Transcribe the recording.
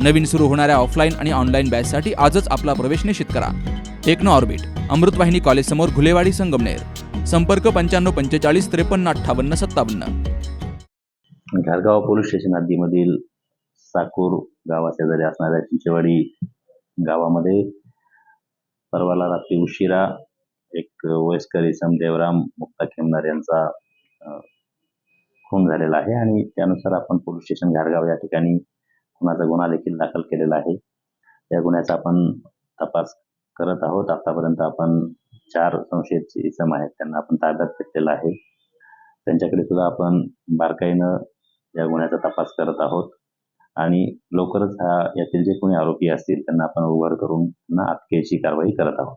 नवीन सुरू होणाऱ्या ऑफलाईन आणि ऑनलाईन बॅचसाठी आजच आपला प्रवेश निश्चित करा. टेक्नो ऑर्बिट अमृतवाहिनी कॉलेज समोर घुलेवाडी संगमनेर. संपर्क पंच्याण्णव पंचेचाळीस त्रेपन्न अठ्ठावन्न सत्तावन्न. घारगाव पोलीस स्टेशन हद्दीमधील साकूर गावाशेजारी असणाऱ्या चिंचेवाडी गावामध्ये परवाला रात्री उशिरा एक वयस्कर इसम देवराम मुक्ता खेमनार यांचा खून झालेला आहे आणि त्यानुसार आपण पोलीस स्टेशन घारगाव या ठिकाणी खुनाचा गुन्हा देखील दाखल केलेला आहे. या गुन्ह्याचा आपण तपास करत आहोत. आतापर्यंत आपण चार संशयित इसम आहेत त्यांना आपण ताब्यात घेतलेला आहे. त्यांच्याकडे सुद्धा आपण बारकाईनं या गुन्ह्याचा तपास करत आहोत. आणि लवकरच हा यातील जे कोणी आरोपी असतील त्यांना आपण उघड करून त्यांना अटकेची कारवाई करत आहोत.